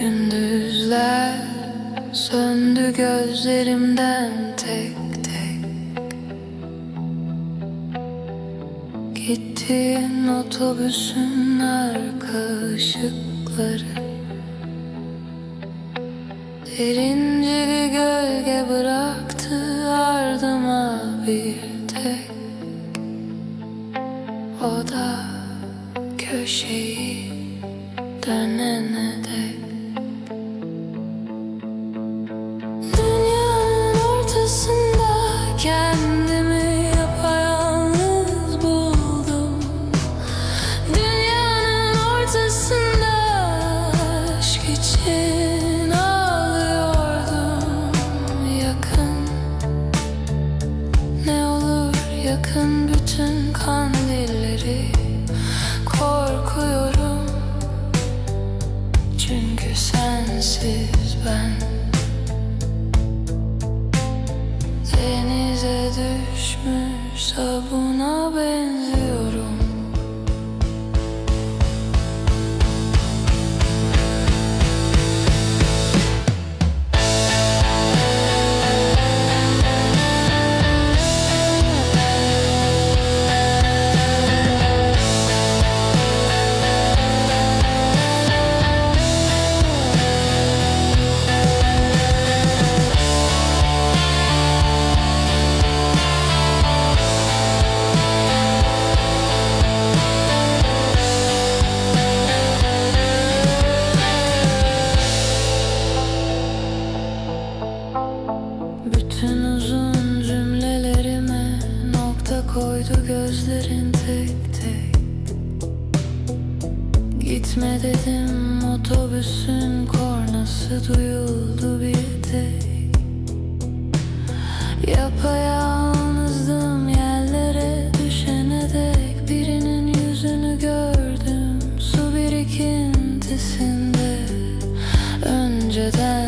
Gündüzler söndü gözlerimden tek tek. Gittiğin otobüsün arka ışıkları. Derince bir gölge bıraktı ardıma bir tek. O da köşeyi dönene dek yakın bütün kandilleri Korkuyorum. Çünkü sensiz ben. Denize düşmüş sabuna benziyorum Bütün uzun cümlelerime nokta koydu gözlerin tek tek. Gitme dedim otobüsün kornası duyuldu bir tek. Yapayalnızdım yerlere düşene dek. Birinin yüzünü gördüm su birikintisinde. Önceden